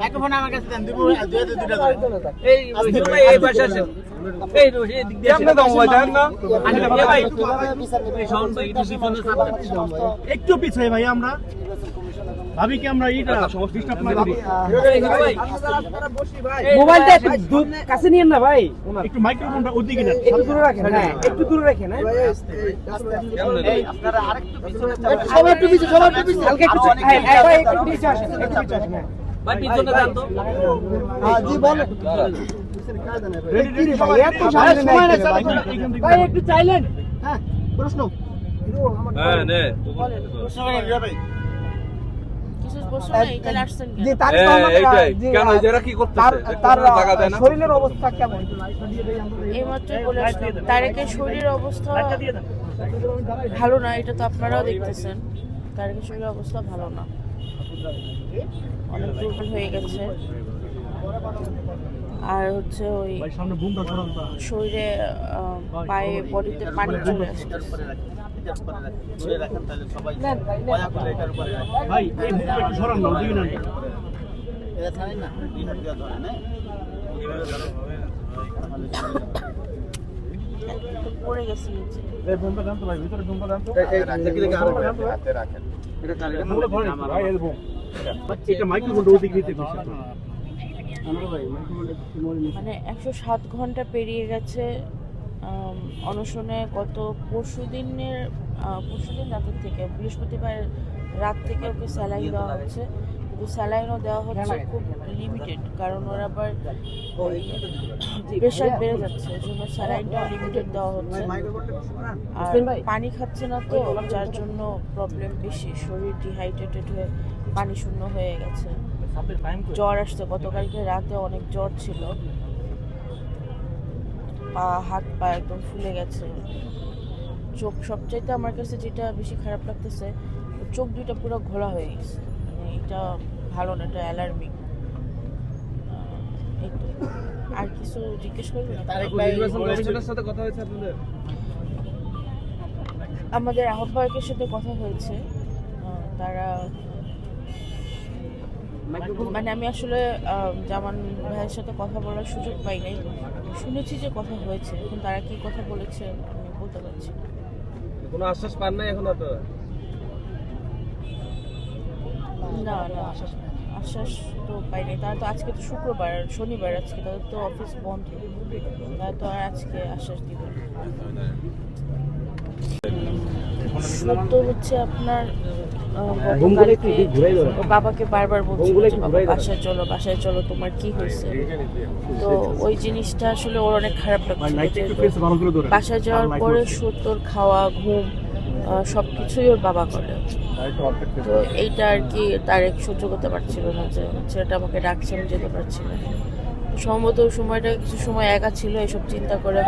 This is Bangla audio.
মাইক্রোফোন আমার কাছে দেন দিব দুই দুইটা এই ভাই এই পাশে আছেন এই দিক দিয়ে কেমনে দাম ভাই জানেন না আরে ভাই ভাই একটু পিছনে একটু পিছাই ভাই আমরা ভাবি কি আমরা এইটা ডিস্টার্ব না করি ভাই মোবাইলটা একটু দূর কাছে নিয়েন না ভাই একটু মাইক্রোফোনটা ওদিকে নেন একটু দূরে রাখেন হ্যাঁ একটু দূরে রাখেন হ্যাঁ এই আপনারা আরেকটু পিছনে সবাই একটু পিছে সবাই একটু পিছে হালকা একটু হ্যাঁ হ্যাঁ, ভাই একটু পিছে আসেন একটু পিছে আসেন জি বলেন একটু চাইলেন? হ্যাঁ প্রশ্ন? শরীরের অবস্থা কেমন? এইমাত্র বলে আসলাম তারেকের শরীরের অবস্থা ভালো না এটা তো আপনারাও দেখতেছেন। তারেকের শরীরের অবস্থা ভালো না। অনেক দুর্বল হয়ে গেছে আর হচ্ছে ওই ভাই সামনে বুমটা সরান তা শরীরে পায়ে বডিতে পানি চলে আসছে রাখেন রাখেন হ্যাঁ পড়ে গেছে নিচে ভিতরে বুমটা ভাই এটা একটু নড়ে নিতে মানে একশো সাত ঘণ্টা পেরিয়ে গেছে অনশনে গত পরশু দিনের পরশু দিন রাতের থেকে বৃহস্পতিবার রাত থেকে ওকে স্যালাইন দেওয়া হচ্ছে। স্যালাইনও দেওয়া হচ্ছে খুব লিমিটেড কারণ ওর আবার প্রেশার বেড়ে যাচ্ছে এই জন্য স্যালাইনটাও লিমিটেড দেওয়া হচ্ছে। আর পানি খাচ্ছে না তো যার জন্য প্রবলেম বেশি শরীর ডিহাইড্রেটেড হয়ে পানি শূন্য হয়ে গেছে। জ্বর আসছে গতকালকে রাতে অনেক জ্বর ছিল। পা হাত পা একদম ফুলে গেছে। চোখ সবচাইতে আমার কাছে যেটা বেশি খারাপ লাগতেছে চোখ দুইটা পুরো ঘোলা হয়ে গেছে। মানে এটা ভালো না এটা অ্যালার্মিং আর কিছু জিজ্ঞেস করবেন? সাথে কথা হয়েছে আপনাদের? আমাদের আহ্বায়কের সাথে কথা হয়েছে। আহ, তারা মানে আমি আসলে আহ, জামান ভাইয়ের সাথে কথা বলার সুযোগ পাই নাই। শুনেছি যে কথা হয়েছে এখন তারা কি কথা বলেছে আমি বলতে পারছি কোনো আশ্বাস পান নাই এখন আপনারা? না না আশ্বাস তো পাইনি। তারা তো আজকে তো শুক্রবার শনিবার আজকে তাদের তো অফিস বন্ধ। তারা তো আর আজকে আশ্বাস দিবে। সত্য হচ্ছে আপনার ও বাবাকে বারবার বলছিল বাবা বাসায় চলো বাসায় চলো তোমার কি হয়েছে? তো ওই জিনিসটা আসলে ওর অনেক খারাপ ভাই লাগছিল বাসায় যাওয়ার পরে সত্যর খাওয়া ঘুম সব কিছুই ওর বাবা করে। তো এইটা আর কি তার এক সহ্য করতে পারছিল না যে ছেলেটা আমাকে ডাকছে, আমি যেতে পারছি না। সম্ভবত সময়টা কিছু সময় একা ছিল, এসব চিন্তা করে